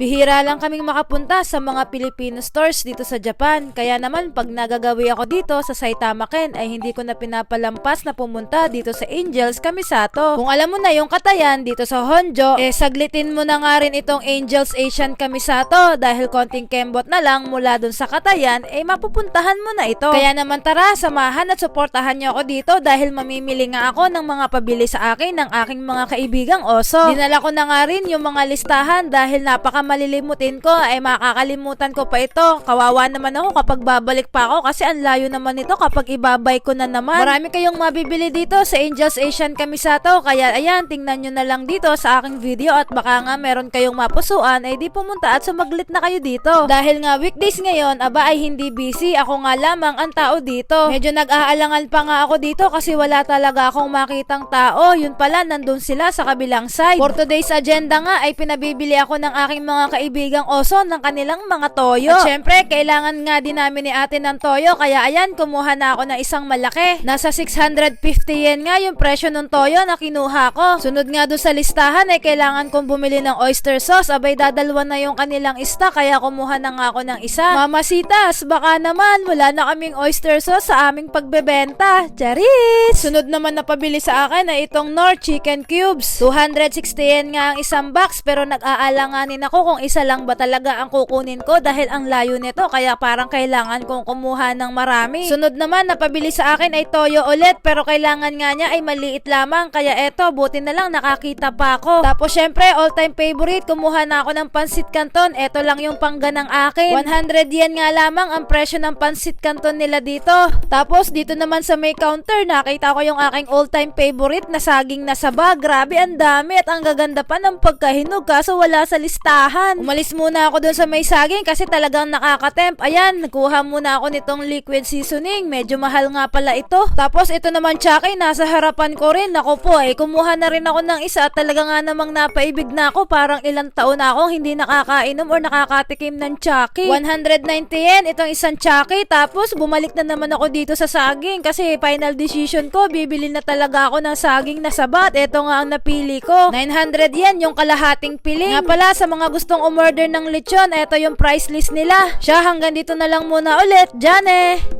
Bihira lang kaming makapunta sa mga Filipino stores dito sa Japan. Kaya naman pag nagagawi ako dito sa Saitama Ken ay hindi ko na pinapalampas na pumunta dito sa Angels Kamisato. Kung alam mo na yung katayan dito sa Honjo, eh saglitin mo na nga rin itong Angels Asian Kamisato dahil konting kembot na lang mula dun sa katayan, eh mapupuntahan mo na ito. Kaya naman tara, samahan at suportahan niyo ako dito dahil mamimili nga ako ng mga pabili sa akin ng aking mga kaibigang oso. Dinala ko na nga rin yung mga listahan dahil napaka malilimutin ko ay makakalimutan ko pa ito. Kawawa naman ako kapag babalik pa ako kasi ang layo naman nito kapag ibabay ko na naman. Marami kayong mabibili dito sa Angels Asian Kamisato kaya ayan, tingnan nyo na lang dito sa aking video at baka nga meron kayong mapusuan ay di pumunta at sumaglit na kayo dito. Dahil nga weekdays ngayon, aba ay hindi busy. Ako nga lamang ang tao dito. Medyo nag-aalangan pa nga ako dito kasi wala talaga akong makitang tao. Yun pala, nandun sila sa kabilang side. For today's agenda nga ay pinabibili ako ng aking mga kaibigang oso ng kanilang mga toyo. At syempre, kailangan nga din namin ni ate ng toyo kaya ayan, kumuha na ako ng isang malaki. Nasa 650 yen nga yung presyo ng toyo na kinuha ko. Sunod nga doon sa listahan ay kailangan kong bumili ng oyster sauce. Abay, dadalwa na yung kanilang stock kaya kumuha na nga ako ng isa. Mamasitas, baka naman wala na kaming oyster sauce sa aming pagbebenta. Charis! Sunod naman na pabili sa akin ay itong Nor Chicken Cubes. 260 yen nga ang isang box pero nag-aalanganin ako kung isa lang ba talaga ang kukunin ko dahil ang layo nito kaya parang kailangan kong kumuha ng marami. Sunod naman na pabili sa akin ay toyo ulit pero kailangan nga niya ay maliit lamang kaya eto buti na lang nakakita pa ako. Tapos syempre all time favorite kumuha na ako ng pansit canton. Eto lang yung pangganang akin. 100 yen nga lamang ang presyo ng pansit canton nila dito. Tapos dito naman sa may counter nakita ko yung aking all time favorite na saging na saba. Grabe ang dami at ang gaganda pa ng pagkahinog kaso wala sa listahan. Umalis muna ako dun sa may saging kasi talagang nakakatemp. Ayan, nakuha muna ako nitong liquid seasoning. Medyo mahal nga pala ito. Tapos ito naman tsaki, nasa harapan ko rin. Ako po, eh, kumuha na rin ako ng isa at talaga nga namang napaibig na ako. Parang ilang taon na akong hindi nakakainom or nakakatikim ng tsaki. 190 yen, itong isang tsaki. Tapos bumalik na naman ako dito sa saging kasi final decision ko, bibili na talaga ako ng saging na sabat. Ito nga ang napili ko. 900 yen yung kalahating piling. Nga pala, sa mga gustong umorder ng lechon, ito yung price list nila. Siya, hanggang dito na lang muna ulit. Jane!